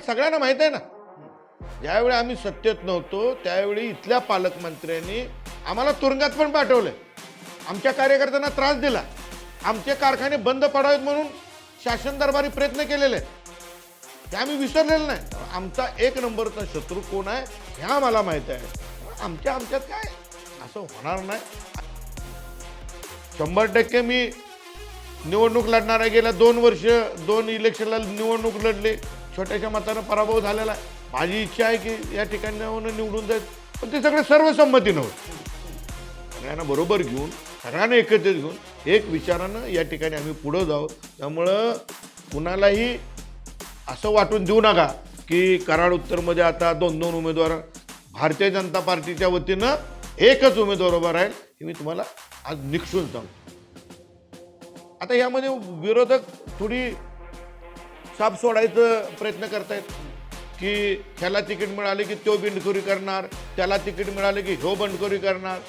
तुम्हाला सगळ्यांना माहीत आहे ना? ज्यावेळी आम्ही सत्तेत नव्हतो त्यावेळी इथल्या पालकमंत्र्यांनी आम्हाला तुरुंगात पण पाठवले आमच्या कार्यकर्त्यांना त्रास दिला. आमचे कारखाने बंद पडावेत म्हणून शासन दरबारी प्रयत्न केलेले ते आम्ही विसरलेलं नाही. आमचा एक नंबरचा शत्रू कोण आहे हे आम्हाला माहीत आहे. आमच्या आमच्यात काय? असं होणार नाही. शंभर टक्के मी निवडणूक लढणार आहे. गेल्या दोन वर्ष दोन इलेक्शनला निवडणूक लढली. छोट्याशा मतानं पराभव झालेला आहे. माझी इच्छा आहे की या ठिकाणी निवडून जाईल. पण ते सगळे सर्वसंमतीनं होत. सगळ्यांना बरोबर घेऊन सगळ्यांना एकत्रित घेऊन एक विचारानं या ठिकाणी आम्ही पुढं जाऊ. त्यामुळं कुणालाही असं वाटून देऊ नका की कराड उत्तरमध्ये आता दोन दोन उमेदवार भारतीय जनता पार्टीच्या वतीनं एकच उमेदवार उभा राहील हे मी तुम्हाला आज निक्षून सांगतो. आता यामध्ये विरोधक थोडी साप सोडायचं प्रयत्न करतायत की ह्याला तिकीट मिळाले की तो बिंडखोरी करणार त्याला तिकीट मिळाले की ह्यो बंडखोरी करणार.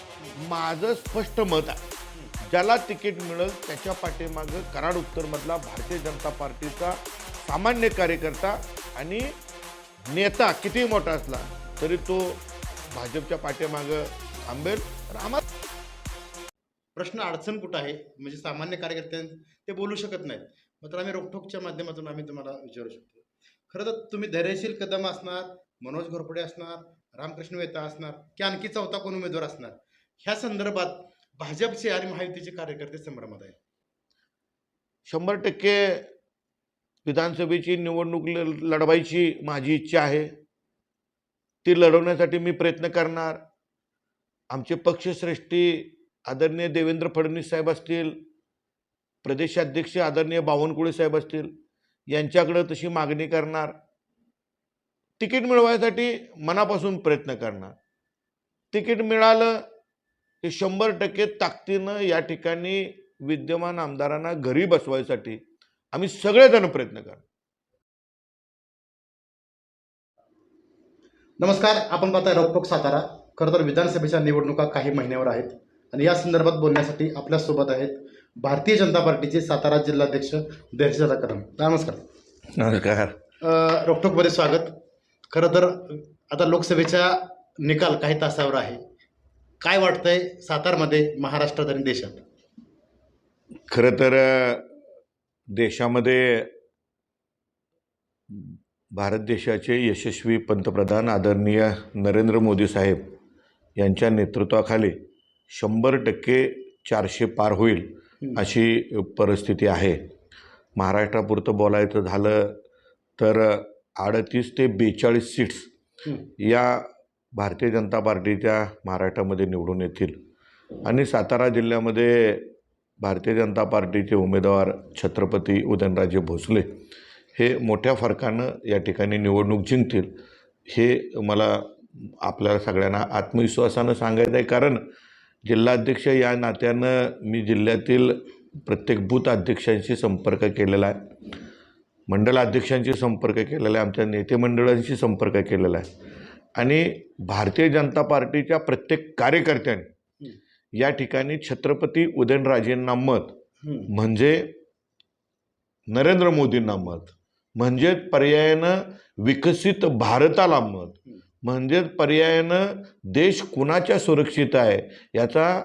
माझं स्पष्ट मत आहे ज्याला तिकीट मिळेल त्याच्या पाठीमागं कराड उत्तरमधला भारतीय जनता पार्टीचा सामान्य कार्यकर्ता आणि नेता किती मोठा असला तरी तो भाजपच्या पाठीमागं थांबेल. रामात प्रश्न अडचण कुठं आहे? म्हणजे सामान्य कार्यकर्त्यां ते बोलू शकत नाहीत. मात्र आम्ही रोखोकच्या माध्यमातून आम्ही तुम्हाला विचारू शकतो. खरं तर तुम्ही धैर्यशील कदम असणार मनोज घोरपडे असणार रामकृष्ण वेता असणार की आणखी चौथा कोण उमेदवार असणार? ह्या संदर्भात भाजपचे आणि महायुतीचे कार्यकर्ते संभ्रमात आहेत. शंभर टक्के विधानसभेची निवडणूक लढवायची माझी इच्छा आहे. ती लढवण्यासाठी मी प्रयत्न करणार. आमचे पक्षश्रेष्ठी आदरणीय देवेंद्र फडणवीस साहेब असतील प्रदेशाध्यक्ष आदरणीय बावनकुळे साहेब असतील यांच्याकडं तशी मागणी करणार तिकीट मिळवायसाठी मनापासून प्रयत्न करणार. तिकीट मिळालं की शंभर टक्के ताकदीनं या ठिकाणी विद्यमान आमदारांना घरी बसवायसाठी आम्ही सगळेजण प्रयत्न करणार. नमस्कार आपण पाहताय रोखोक सातारा. खरं तर विधानसभेच्या निवडणुका काही महिन्यावर आहेत आणि या संदर्भात बोलण्यासाठी आपल्यासोबत आहेत भारतीय जनता पार्टीचे सातारा जिल्हाध्यक्ष दर्शदा कदम. नमस्कार. नमस्कार. अ, रोखोकमध्ये स्वागत. खरं तर आता लोकसभेचा निकाल काही तासावर आहे. काय वाटतंय सातारमध्ये महाराष्ट्रात आणि देशात? खरं तर देशामध्ये भारत देशाचे यशस्वी पंतप्रधान आदरणीय नरेंद्र मोदी साहेब यांच्या नेतृत्वाखाली शंभर टक्के चारशे पार होईल. अशी परिस्थिती आहे. महाराष्ट्रापुरतं बोलायचं झालं तर अडतीस ते बेचाळीस सीट्स. या भारतीय जनता पार्टीच्या महाराष्ट्रामध्ये निवडून येतील. आणि सातारा जिल्ह्यामध्ये भारतीय जनता पार्टीचे उमेदवार छत्रपती उदयनराजे भोसले हे मोठ्या फरकानं या ठिकाणी निवडणूक जिंकतील हे मला आपल्याला सगळ्यांना आत्मविश्वासानं सांगायचं आहे. कारण जिल्हाध्यक्ष या नात्यानं मी जिल्ह्यातील प्रत्येक बूथ अध्यक्षांशी संपर्क केलेला आहे मंडल अध्यक्षांशी संपर्क केलेला आहे आमच्या नेते मंडळांशी संपर्क केलेला आहे आणि भारतीय जनता पार्टीच्या प्रत्येक कार्यकर्त्यांनी या ठिकाणी छत्रपती उदयनराजेंना मत. म्हणजे नरेंद्र मोदींना मत म्हणजेच पर्यायानं विकसित भारताला मत. म्हणजेच पर्यायानं देश कुणाच्या सुरक्षित आहे याचा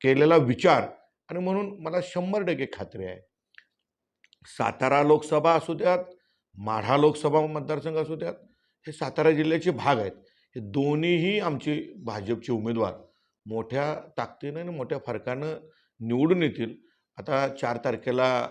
केलेला विचार आणि म्हणून मला शंभर टक्के खात्री आहे. सातारा लोकसभा असू द्यात माढा लोकसभा मतदारसंघ असू द्यात हे सातारा जिल्ह्याचे भाग आहेत. हे दोन्हीही आमचे भाजपचे उमेदवार मोठ्या ताकदीनं आणि मोठ्या फरकानं निवडून येतील. आता चार तारखेला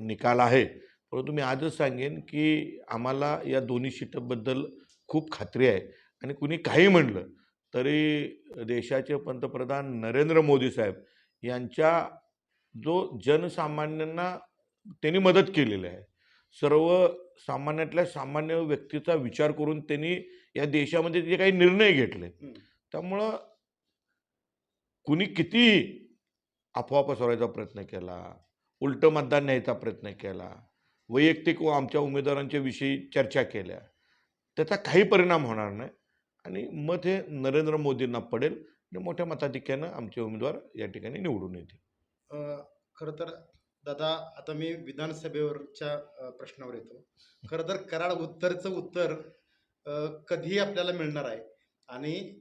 निकाल आहे. परंतु मी आजच सांगेन की आम्हाला या दोन्ही शिटबद्दल खूप खात्री आहे. आणि कुणी काही म्हणलं तरी देशाचे पंतप्रधान नरेंद्र मोदी साहेब यांच्या जो जनसामान्यांना त्यांनी मदत केलेली आहे. सर्व सामान्यातल्या सामान्य व्यक्तीचा विचार करून त्यांनी या देशामध्ये जे काही निर्णय घेतले. त्यामुळं कुणी कितीही अफवा पसरवायचा प्रयत्न केला उलटं मतदान न्यायचा प्रयत्न केला वैयक्तिक व आमच्या उमेदवारांच्या विषयी चर्चा केल्या त्याचा काही परिणाम होणार नाही. आणि मत हे नरेंद्र मोदींना पडेल आणि मोठ्या मताधिक्यानं आमचे उमेदवार या ठिकाणी निवडून येतील. खरं तर दादा आता मी विधानसभेवरच्या प्रश्नावर येतो. खरं तर कराड उत्तरचं उत्तर कधीही कधी आपल्याला मिळणार आहे. आणि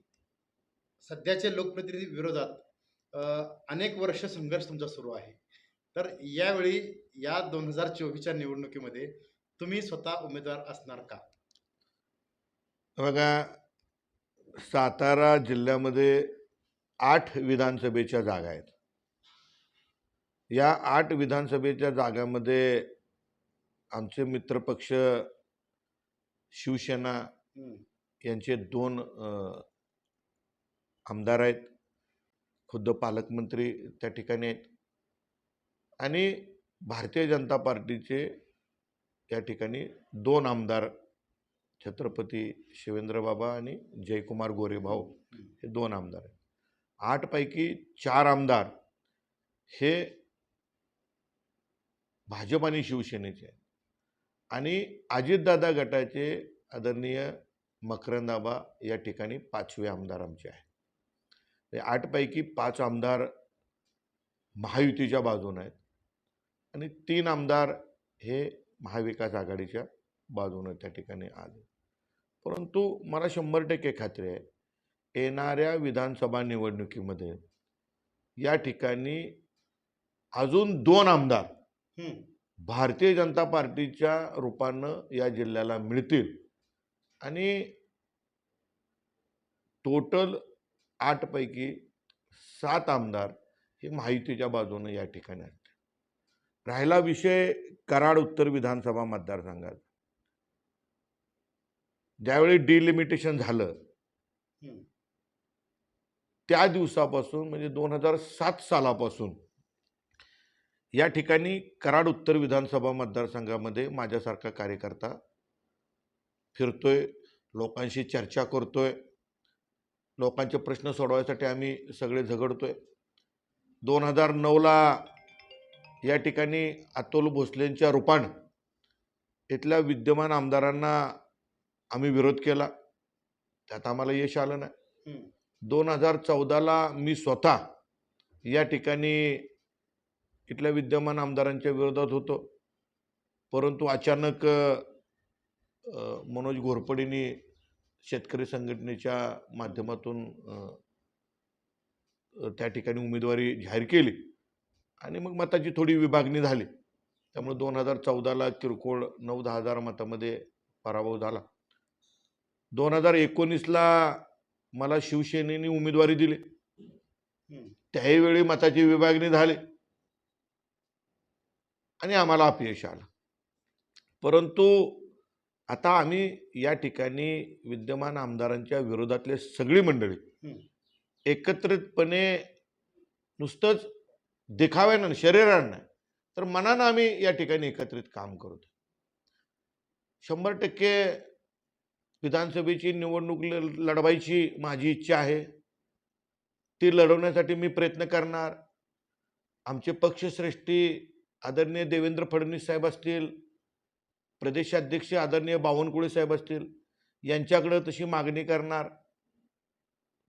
सध्याच्या लोकप्रतिनिधी विरोधात अनेक वर्ष संघर्ष तुमचा सुरू आहे. तर यावेळी या दोन हजार चोवीसच्या निवडणुकीमध्ये तुम्ही स्वतः उमेदवार असणार का? बघा सातारा जिल्ह्यामध्ये आठ विधानसभेच्या जागा आहेत. या आठ विधानसभेच्या जागांमध्ये आमचे मित्रपक्ष शिवसेना यांचे दोन आमदार आहेत. खुद्द पालकमंत्री त्या ठिकाणी आहेत. आणि भारतीय जनता पार्टीचे या ठिकाणी दोन आमदार छत्रपती शिवेंद्रबाबा आणि जयकुमार गोरेभाऊ हे दोन आमदार आहेत. आठपैकी चार आमदार हे भाजप आणि शिवसेनेचे आहेत. आणि अजितदादा गटाचे आदरणीय मकरंदाबा या ठिकाणी पाचवे आमदार आमचे आहेत. आठपैकी पाच आमदार महायुतीच्या बाजून आहेत. आणि तीन आमदार हे महाविकास आघाडीच्या बाजूने त्या ठिकाणी आले. परंतु मला शंभर टक्के खात्री आहे येणाऱ्या विधानसभा निवडणुकीमध्ये या ठिकाणी अजून दोन आमदार भारतीय जनता पार्टीच्या रूपानं या जिल्ह्याला मिळतील. आणि टोटल आठपैकी सात आमदार हे माहितीच्या बाजूने या ठिकाणी आहेत. राहिला विषय कराड उत्तर विधानसभा मतदारसंघात. ज्यावेळी डिलिमिटेशन झालं त्या दिवसापासून म्हणजे दोन हजार सात सालापासून या ठिकाणी कराड उत्तर विधानसभा मतदारसंघामध्ये माझ्यासारखा कार्यकर्ता फिरतोय लोकांशी चर्चा करतोय लोकांचे प्रश्न सोडवायसाठी आम्ही सगळे झगडतोय. दोन हजार नऊला या ठिकाणी अतुल भोसलेंच्या रूपानं इथल्या विद्यमान आमदारांना आम्ही विरोध केला. त्यात आम्हाला यश आलं नाही. दोन हजार चौदाला मी स्वतः या ठिकाणी इथल्या विद्यमान आमदारांच्या विरोधात होतो. परंतु अचानक मनोज घोरपडेंनी शेतकरी संघटनेच्या माध्यमातून त्या ठिकाणी उमेदवारी जाहीर केली आणि मग मताची थोडी विभागणी झाली. त्यामुळे दोन हजार चौदाला किरकोळ नऊ दहा हजार मतामध्ये पराभव झाला. दोन हजार एकोणीसला मला शिवसेनेने उमेदवारी दिली. त्याही वेळी मताची विभागणी झाली आणि आम्हाला अपयश आलं परंतु आता आम्ही या ठिकाणी विद्यमान आमदारांच्या विरोधातले सगळी मंडळी. एकत्रितपणे नुसतंच देखाव्यानं शरीरानं तर मनानं आम्ही या ठिकाणी एकत्रित काम करतो शंभर टक्के विधानसभेची निवडणूक ल- लढवायची माझी इच्छा आहे. ती लढवण्यासाठी मी प्रयत्न करणार. आमचे पक्षश्रेष्ठी आदरणीय देवेंद्र फडणवीस साहेब असतील प्रदेशाध्यक्ष आदरणीय बावनकुळे साहेब असतील यांच्याकडं तशी मागणी करणार.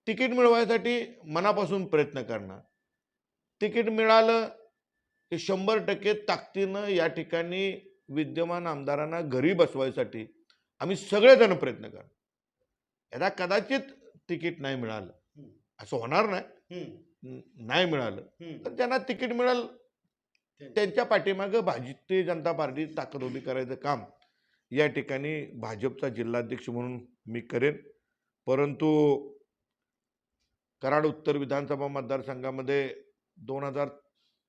तिकीट मिळवायसाठी मनापासून प्रयत्न करणार. तिकीट मिळालं की शंभर टक्के ताकदीनं या ठिकाणी विद्यमान आमदारांना घरी बसवायसाठी आम्ही सगळेजण प्रयत्न करणार. याला कदाचित तिकीट नाही मिळालं. असं होणार नाही. नाही मिळालं. तर त्यांना तिकीट मिळालं. त्यांच्या पाठीमागं भारतीय जनता पार्टी ताकद उभी करायचं काम. या ठिकाणी भाजपचा जिल्हाध्यक्ष म्हणून मी करेन. परंतु कराड उत्तर विधानसभा मतदारसंघामध्ये दोन हजार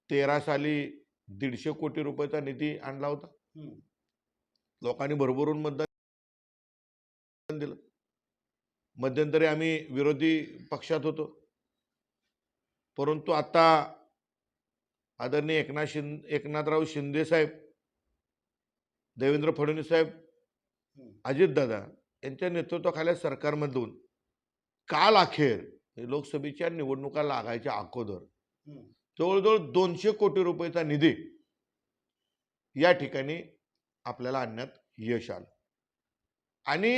तेरा साली दीडशे कोटी रुपयाचा निधी आणला होता. लोकांनी भरभरून मतदान दिलं. मध्यंतरी आम्ही विरोधी पक्षात होतो. परंतु आता आदरणीय एकनाथ शिंद एकनाथराव शिंदे साहेब देवेंद्र फडणवीस साहेब अजितदादा यांच्या नेतृत्वाखाल्या सरकारमधून काल अखेर लोकसभेच्या निवडणुका लागायच्या अगोदर जवळजवळ दोनशे कोटी रुपयाचा निधी या ठिकाणी आपल्याला आणण्यात यश आलं. आणि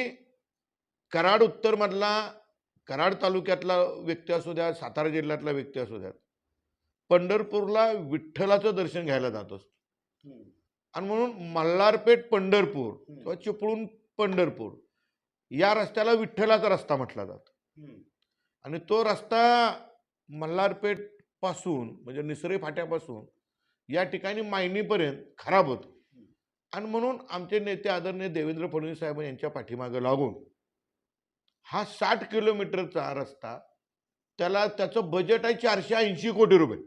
कराड उत्तरमधला कराड तालुक्यातला व्यक्ती असू द्या सातारा जिल्ह्यातला व्यक्ती असू द्या पंढरपूरला विठ्ठलाचं दर्शन घ्यायला जात असतो. आणि म्हणून मल्हारपेठ पंढरपूर. किंवा चिपळूण पंढरपूर या रस्त्याला विठ्ठलाचा रस्ता म्हटला जातो. आणि तो रस्ता मल्हारपेठपासून म्हणजे निसरे फाट्यापासून या ठिकाणी मायनीपर्यंत खराब होतो आणि म्हणून आमचे नेते आदरणीय देवेंद्र फडणवीस साहेब यांच्या पाठीमागं लागून हा साठ किलोमीटरचा रस्ता त्याला त्याचं बजेट आहे चारशे ऐंशी कोटी रुपये.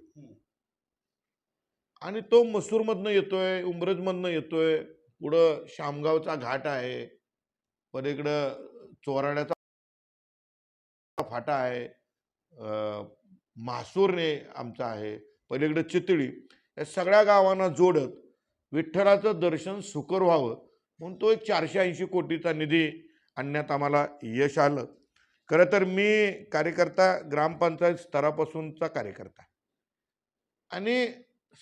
आणि तो मसूरमधनं येतोय उमरजमधनं येतोय पुढं शामगावचा घाट आहे पलीकडं चोराड्याचा फाटा आहे म्हासूरने आमचा आहे पलीकडं चितळी या सगळ्या गावांना जोडत विठ्ठलाचं दर्शन सुकर व्हावं म्हणून तो एक चारशे ऐंशी कोटीचा निधी आणण्यात आम्हाला यश आलं. खरं तर मी कार्यकर्ता ग्रामपंचायत स्तरापासूनचा कार्यकर्ता. आणि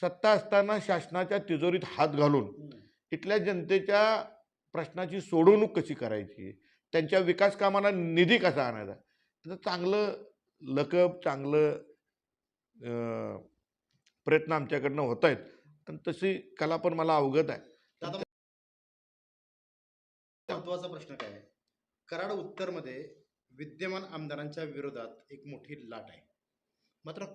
सत्ता असताना शासनाच्या तिजोरीत हात घालून इथल्या जनतेच्या प्रश्नाची सोडवणूक कशी करायची? त्यांच्या विकास कामाला निधी कसा आणायचा? त्याचं चांगलं लकब चांगलं प्रयत्न आमच्याकडनं होत आहेत पण तशी कला पण मला अवगत आहे. महत्त्वाचा प्रश्न काय आहे? कराड उत्तरमध्ये विद्यमान आमदारांच्या विरोधात एक मोठी लाट आहे. मात्र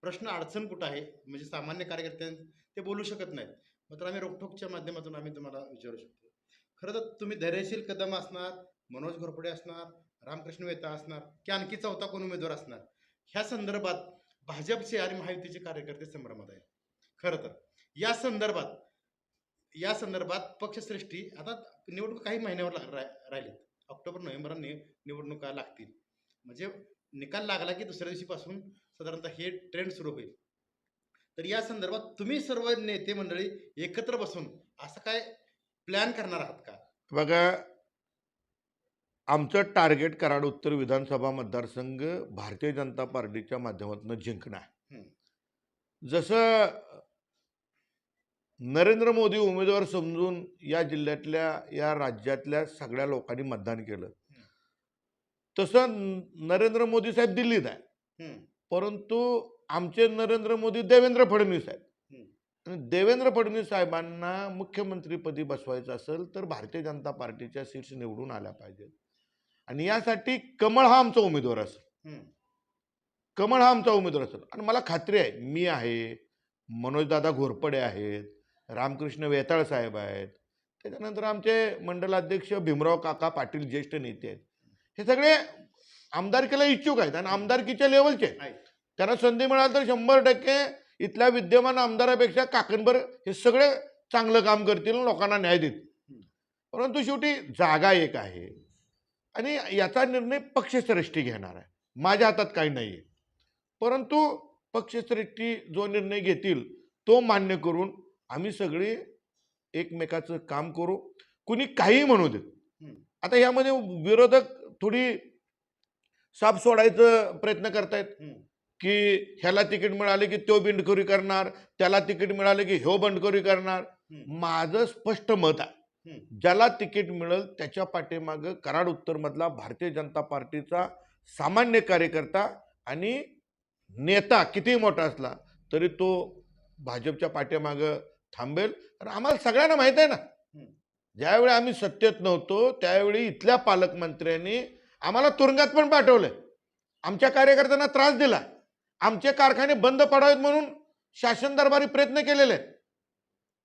प्रश्न अडचण कुठं आहे? म्हणजे सामान्य कार्यकर्ते ते बोलू शकत नाहीत. मात्र आम्ही रोखोकच्या माध्यमातून आम्ही तुम्हाला विचारू शकतो. खरं तर तुम्ही धैर्यशील कदम असणार मनोज घोरपडे असणार रामकृष्ण वेता असणार की आणखी चौथा कोण उमेदवार असणार? ह्या संदर्भात भाजपचे आणि महायुतीचे कार्यकर्ते संभ्रमात आहेत. खरं तर या संदर्भात या संदर्भात पक्षश्रेष्ठी आता निवडणूक काही महिन्यावर रा- राहिलेत. ऑक्टोबर नोव्हेंबर नि निवडणुका लागतील. म्हणजे निकाल लागला की दुसऱ्या दिवशीपासून साधारणतः हे ट्रेंड सुरू होईल. तर या संदर्भात तुम्ही सर्व नेते मंडळी एकत्र बसून असं काय प्लॅन करणार आहात का? बघा आमचं टार्गेट कराड उत्तर विधानसभा मतदारसंघ भारतीय जनता पार्टीच्या माध्यमातून जिंकणं आहे. जसं नरेंद्र मोदी उमेदवार समजून या जिल्ह्यातल्या या राज्यातल्या सगळ्या लोकांनी मतदान केलं. तसं नरेंद्र मोदी साहेब दिल्लीत आहे. परंतु आमचे नरेंद्र मोदी देवेंद्र फडणवीस आहेत. आणि देवेंद्र फडणवीस साहेबांना मुख्यमंत्रीपदी बसवायचं असेल तर भारतीय जनता पार्टीच्या सीट्स निवडून आल्या पाहिजेत. आणि यासाठी कमळ हा आमचा उमेदवार असेल. कमळ हा आमचा उमेदवार असेल. आणि मला खात्री आहे मी आहे मनोजदादा घोरपडे आहेत रामकृष्ण वेताळ साहेब आहेत. त्याच्यानंतर आमचे मंडलाध्यक्ष भीमराव काका पाटील ज्येष्ठ नेते आहेत. हे सगळे आमदारकीला इच्छुक आहेत आणि आमदारकीच्या लेवलचे. त्यांना संधी मिळाली तर शंभर टक्के इथल्या विद्यमान आमदारापेक्षा काकणभर हे सगळे चांगलं काम करतील लोकांना न्याय देतील. परंतु शेवटी जागा एक आहे. आणि याचा निर्णय पक्षश्रेष्ठी घेणार आहे. माझ्या हातात काही नाही आहे परंतु पक्षश्रेष्ठी जो निर्णय घेतील तो मान्य करून आम्ही सगळे एकमेकाचं काम करू कुणी काही म्हणू देत. आता यामध्ये विरोधक थोडी साप सोडायचं प्रयत्न करतायत. की ह्याला तिकीट मिळाले की तो बंडखोरी करणार त्याला तिकीट मिळाले की ह्यो बंडखोरी करणार. माझं स्पष्ट मत आहे. ज्याला तिकीट मिळेल त्याच्या पाठीमागं कराड उत्तरमधला भारतीय जनता पार्टीचा सामान्य कार्यकर्ता आणि नेता कितीही मोठा असला तरी तो भाजपच्या पाठीमागं थांबेल. आणि आम्हाला सगळ्यांना माहीत आहे ना. ज्यावेळी आम्ही सत्तेत नव्हतो त्यावेळी इथल्या पालकमंत्र्यांनी आम्हाला तुरुंगात पण पाठवलंय आमच्या कार्यकर्त्यांना त्रास दिला. आमचे कारखाने बंद पडावेत म्हणून शासन दरबारी प्रयत्न केलेले. आहेत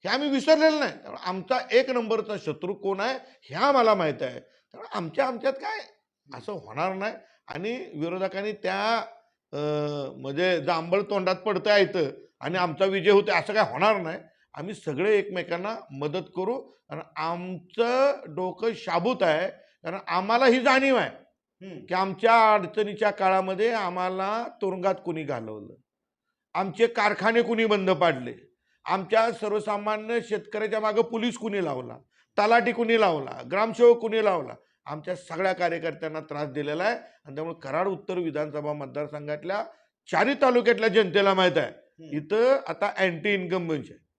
हे आम्ही विसरलेलं नाही. त्यामुळे आमचा एक नंबरचा शत्रू कोण आहे हे आम्हाला माहीत आहे. त्यामुळे आमच्या आमच्यात काय असं होणार नाही. आणि विरोधकांनी त्या म्हणजे जांभळ तोंडात पडतं येतं आणि आमचा विजय होते असं काय होणार नाही. आम्ही सगळे एकमेकांना मदत करू आणि आमचं डोकं शाबूत आहे. कारण आम्हाला ही जाणीव आहे. की आमच्या अडचणीच्या काळामध्ये आम्हाला तुरुंगात कुणी घालवलं. आमचे कारखाने कुणी बंद पाडले. आमच्या सर्वसामान्य शेतकऱ्याच्या मागं पोलीस कुणी लावला? तलाठी कुणी लावला? ग्रामसेवक कुणी लावला? आमच्या सगळ्या कार्यकर्त्यांना त्रास दिलेला आहे. आणि त्यामुळे कराड उत्तर विधानसभा मतदारसंघातल्या चारही तालुक्यातल्या जनतेला माहीत आहे. इथं आता अँटी इन्कम्बन्स आहे.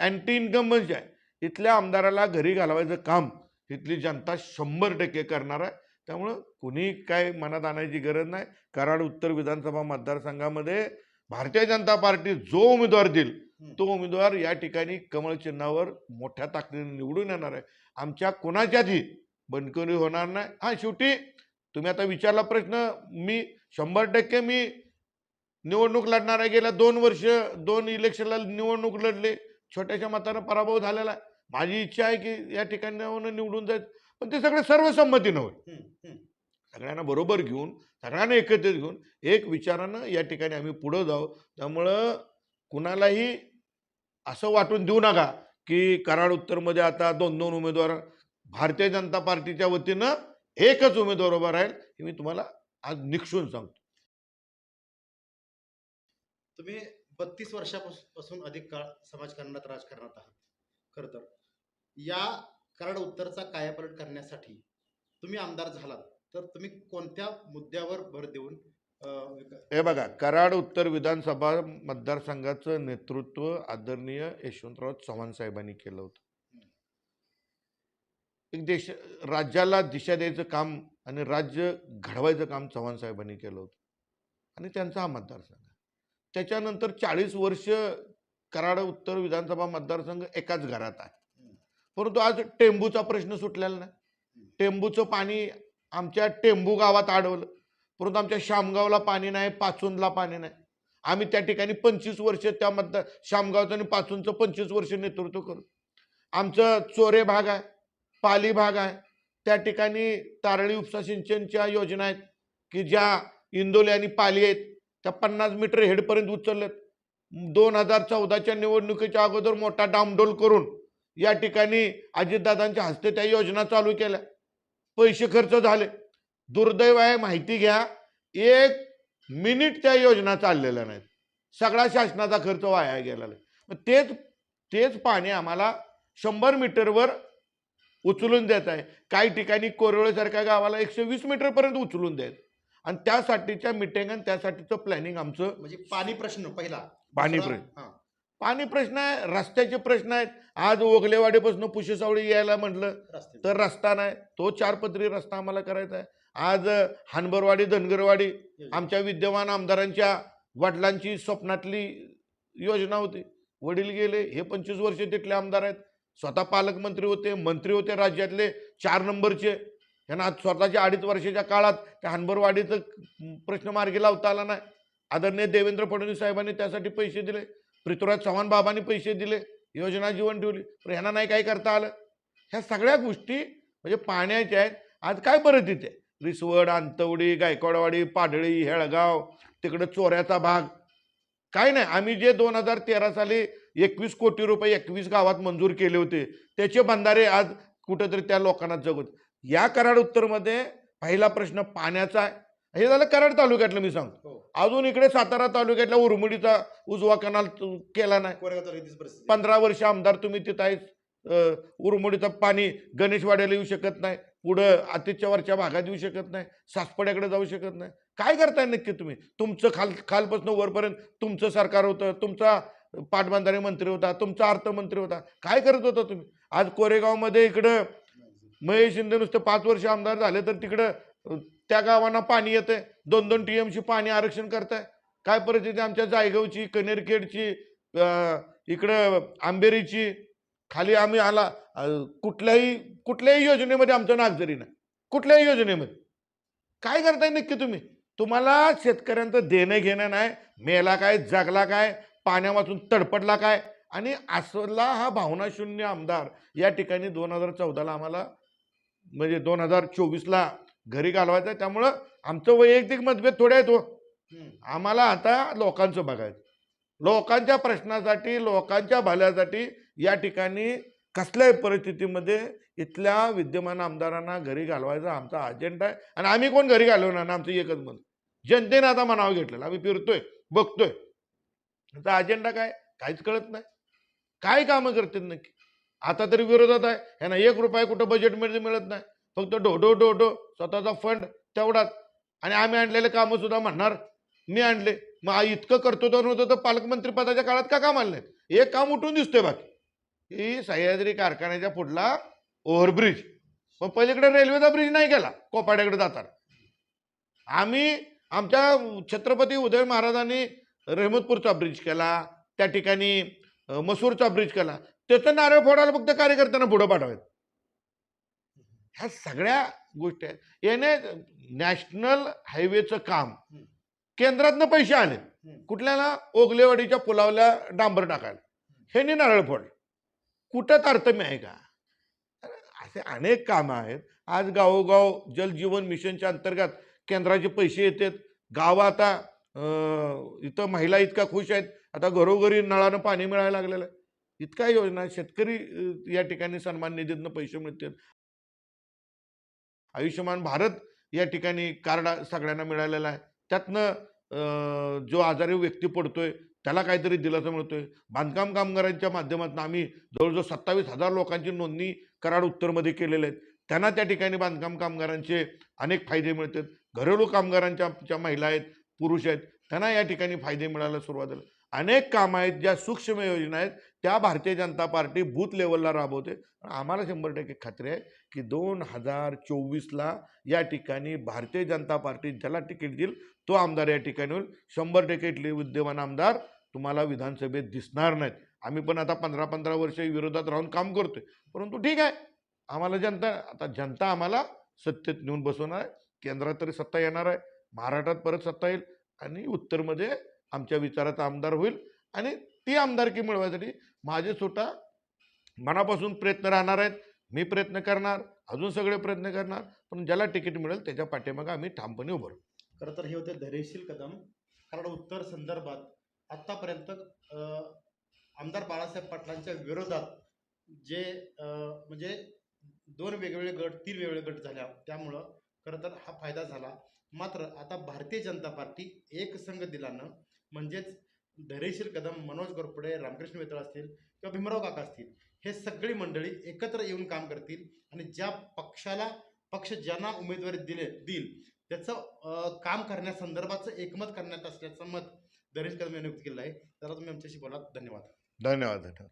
अँटी इन्कम्बन्स आहे. इथल्या आमदाराला घरी घालवायचं काम इथली जनता शंभर टक्के करणार आहे. त्यामुळं कुणी काय मनात आणायची गरज नाही. कराड उत्तर विधानसभा मतदारसंघामध्ये भारतीय जनता पार्टी जो उमेदवार देईल. तो उमेदवार या ठिकाणी कमळ चिन्हावर मोठ्या ताकदीने निवडून येणार आहे. आमच्या कोणाच्याही बनकरी होणार नाही. हा शेवटी तुम्ही आता विचारला प्रश्न मी शंभर टक्के मी निवडणूक लढणार आहे गेल्या दोन वर्ष दोन इलेक्शनला निवडणूक लढले. छोट्याशा मतानं पराभव झालेला आहे. माझी इच्छा आहे की या ठिकाणी निवडून जायचं पण ते सगळे सर्वसंमतीनं होईल. सगळ्यांना बरोबर घेऊन सगळ्यांना एकत्रित घेऊन एक विचारानं या ठिकाणी आम्ही पुढं जाऊ. त्यामुळं कुणालाही असं वाटून देऊ नका की कराड उत्तरमध्ये आता दोन दोन उमेदवार भारतीय जनता पार्टीच्या वतीनं एकच उमेदवार उभा राहील हे मी तुम्हाला आज निक्षून सांगतो. तुम्ही बत्तीस वर्षापासून अधिक काळ समाजकारणात राजकारणात आहात. खरं तर. या कराड उत्तरचा कायापलट करण्यासाठी तुम्ही आमदार झालात तर तुम्ही कोणत्या मुद्द्यावर भर देऊन हे बघा कराड उत्तर विधानसभा मतदारसंघाचं नेतृत्व आदरणीय यशवंतराव चव्हाण साहेबांनी केलं होतं. एक देश राज्याला दिशा द्यायचं काम आणि राज्य घडवायचं काम चव्हाण साहेबांनी केलं होतं. आणि त्यांचा हा मतदारसंघ. त्याच्यानंतर चाळीस वर्ष कराड उत्तर विधानसभा मतदारसंघ एकाच घरात आहे. परंतु आज टेंबूचा प्रश्न सुटलेला नाही. टेंबूचं पाणी आमच्या टेंबू गावात अडवलं परंतु आमच्या शामगावला पाणी नाही पाचूनला पाणी नाही. आम्ही त्या ठिकाणी पंचवीस वर्ष त्या मतदार शामगावचं आणि पाचूनचं पंचवीस वर्ष नेतृत्व करू. आमचं चोरे भाग आहे पाली भाग आहे. त्या ठिकाणी तारळी उपसा सिंचनच्या योजना आहेत की ज्या इंदोले आणि पाली आहेत त्या पन्नास मीटर हेडपर्यंत उचलल्यात दोन हजार चौदाच्या निवडणुकीच्या अगोदर मोठा डामडोल करून या ठिकाणी अजितदादांच्या हस्ते त्या योजना चालू केल्या. पैसे खर्च झाले. दुर्दैव आहे माहिती घ्या एक मिनिट त्या योजना चाललेल्या नाहीत. सगळा शासनाचा खर्च वाया गेलेला आहे. मग तेच तेच पाणी आम्हाला शंभर मीटरवर उचलून देत आहे. काही ठिकाणी कोरवळेसारख्या गावाला एकशे वीस मीटरपर्यंत उचलून द्यायचं आणि त्यासाठीच्या मिटिंग आणि त्यासाठीचं प्लॅनिंग आमचं म्हणजे पाणी प्रश्न पहिला. पाणी प्रश्न. पाणी प्रश्न आहे रस्त्याचे प्रश्न आहेत. आज ओगलेवाडीपासून पुशेसावळी यायला म्हटलं तर रस्ता नाही. तो चारपदरी रस्ता आम्हाला करायचा आहे. आज हानबरवाडी धनगरवाडी आमच्या विद्यमान आमदारांच्या वडिलांची स्वप्नातली योजना होती. वडील गेले हे पंचवीस वर्ष तिथले आमदार आहेत. स्वतः पालकमंत्री होते मंत्री होते राज्यातले चार नंबरचे. यांना आज स्वतःच्या अडीच वर्षाच्या काळात त्या हनबरवाडीचं प्रश्न मार्गी लावता आला नाही. आदरणीय देवेंद्र फडणवीस साहेबांनी त्यासाठी पैसे दिले. पृथ्वीराज चव्हाण बाबांनी पैसे दिले. योजना जीवन ठेवली. पण ह्यांना नाही काय करता आलं? ह्या सगळ्या गोष्टी म्हणजे पाण्याच्या आहेत. आज काय बरं तिथे? रिसवड आंतवडी गायकवाडवाडी पाडळी हेळगाव तिकडं चोऱ्याचा भाग. काय नाही. आम्ही जे दोन हजार तेरा साली एकवीस कोटी रुपये एकवीस गावात मंजूर केले होते त्याचे बंधारे आज कुठंतरी त्या लोकांना जगत. या कराड उत्तरमध्ये पहिला प्रश्न पाण्याचा आहे. हे झालं कराड तालुक्यातलं मी सांगतो. हो. अजून इकडे सातारा तालुक्यातल्या उरमुडीचा उजवा कनाल केला नाही. पंधरा वर्ष आमदार तुम्ही तिथं आहेत. अं, उरमुडीचं पाणी गणेशवाड्याला येऊ शकत नाही. पुढं अतिच्यावरच्या भागात येऊ शकत नाही. सासपड्याकडे जाऊ शकत नाही. काय करताय नक्की तुम्ही? तुमचं खाल खालपासून वरपर्यंत तुमचं सरकार होतं तुमचा पाटबंधारे मंत्री होता तुमचा अर्थमंत्री होता. काय करत होता तुम्ही? आज कोरेगावमध्ये इकडं महेश शिंदे नुसते पाच वर्ष आमदार झाले तर तिकडं त्या गावांना पाणी येतंय. दोन दोन टी एमची पाणी आरक्षण करताय. काय परिस्थिती? आमच्या जायगावची कनेरखेडची इकडं आंबेरीची. खाली आम्ही आला कुठल्याही कुठल्याही योजनेमध्ये आमचं नाक जरी नाही. कुठल्याही योजनेमध्ये. काय करताय नक्की तुम्ही? तुम्हाला शेतकऱ्यांचं देणं घेणं नाही. मेला काय जगला काय पाण्यावाचून तडपडला काय? आणि असला हा भावनाशून्य आमदार या ठिकाणी दोन हजार चौदाला आम्हाला म्हणजे दोन हजार चोवीसला घरी घालवायचा आहे. त्यामुळं आमचं वैयक्तिक मतभेद थोडे आहेत हो. आम्हाला आता लोकांचं बघायचं. लोकांच्या प्रश्नासाठी लोकांच्या भल्यासाठी या ठिकाणी कसल्याही परिस्थितीमध्ये इथल्या विद्यमान आमदारांना घरी घालवायचा आमचा अजेंडा आहे. आणि आम्ही कोण घरी घालवणार ना आमचं एकच मत. जनतेने आता मनावं घेतलेलं. आम्ही फिरतोय बघतोय. त्याचा अजेंडा काय? काहीच कळत नाही. काय कामं करतात नक्की? आता तरी विरोधात आहे. ह्यांना एक रुपया कुठं बजेटमध्ये मिळत नाही. फक्त डोडो डोडो स्वतःचा फंड तेवढाच. आणि आम्ही आणलेले कामं सुद्धा म्हणणार. मी आणले. मग इतकं इतकं तर नव्हतं तर पालकमंत्री पदाच्या काळात का काम आणलं एक काम उठून दिसतोय बाकी. ही सह्याद्री कारखान्याच्या पुढला ओव्हरब्रिज पण पहिलीकडे रेल्वेचा ब्रिज नाही गेला. कोपाड्याकडे जाताना. आम्ही आमच्या छत्रपती उदय महाराजांनी रहमतपूरचा ब्रिज केला. त्या ठिकाणी मसूरचा ब्रिज केला. त्याचं नारळ फोडायला फक्त कार्यकर्त्यांना पुढं पाठवायचं. ह्या सगळ्या गोष्टी आहेत. याने नॅशनल हायवेचं काम केंद्रातनं पैसे आले. कुठल्याला? ओगलेवाडीच्या पुलावल्या डांबर टाकायला. ह्यांनी नारळ फोडलं. कुठं तारतम्य आहे का? असे अनेक कामं आहेत. आज गावोगाव जलजीवन मिशनच्या अंतर्गत केंद्राचे पैसे येतात. गावं आता इथं महिला इतका खुश आहेत. आता घरोघरी नळानं पाणी मिळायला लागलेलं आहे. इतका योजना शेतकरी या ठिकाणी सन्मान निधीतनं पैसे मिळतात आयुष्यमान भारत या ठिकाणी कार्ड सगळ्यांना मिळालेला आहे. त्यातनं जो आजारी व्यक्ती पडतोय त्याला काहीतरी दिलासा मिळतोय. बांधकाम कामगारांच्या माध्यमातून आम्ही जवळजवळ सत्तावीस हजार लोकांची नोंदणी कराड उत्तरमध्ये केलेले आहेत त्यांना त्या ठिकाणी बांधकाम कामगारांचे अनेक फायदे मिळतात. घरेलू कामगारांच्या ज्या महिला आहेत पुरुष आहेत त्यांना या ठिकाणी फायदे मिळायला सुरुवात झाली. अनेक कामं आहेत ज्या सूक्ष्म योजना आहेत त्या भारतीय जनता पार्टी बूथ लेवलला राबवते. आम्हाला शंभर टक्के खात्री आहे की दोन हजार चोवीसला या ठिकाणी भारतीय जनता पार्टी ज्याला तिकीट देईल तो आमदार या ठिकाणी होईल. शंभर टक्के इथले विद्यमान आमदार तुम्हाला विधानसभेत दिसणार नाहीत. आम्ही पण आता पंधरा पंधरा वर्ष विरोधात राहून काम करतोय. परंतु ठीक आहे आम्हाला जनता आता जनता आम्हाला सत्तेत नेऊन बसवणार आहे. केंद्रात तरी सत्ता येणार आहे. महाराष्ट्रात परत सत्ता येईल आणि उत्तरमध्ये आमच्या विचाराचा आमदार होईल आणि ती आमदारकी मिळवायसाठी माझे स्वतः मनापासून प्रयत्न राहणार आहेत. मी प्रयत्न करणार अजून सगळे प्रयत्न करणार पण ज्याला तिकीट मिळेल त्याच्या पाठीमागे आम्ही ठामपणे उभं खरं तर हे होते धैर्यशील कदम. कारण उत्तर संदर्भात आत्तापर्यंत आमदार बाळासाहेब पाटलांच्या विरोधात जे म्हणजे दोन वेगवेगळे गट तीन वेगवेगळे गट झाल्या. त्यामुळं खरं तर हा फायदा झाला. मात्र आता भारतीय जनता पार्टी एक संघ दिल्यानं म्हणजेच धैर्यशील कदम मनोज गोरपडे रामकृष्ण वेतळ असतील किंवा भीमराव काका असतील हे सगळी मंडळी एकत्र येऊन काम करतील आणि ज्या पक्षाला पक्ष ज्यांना उमेदवारी दिले देईल त्याचं काम करण्यासंदर्भाचं एकमत करण्यात असल्याचं मत धैर्यशील कदम यांनी व्यक्त केलं आहे. त्याला तुम्ही आमच्याशी बोला धन्यवाद. धन्यवाद धन्यवाद.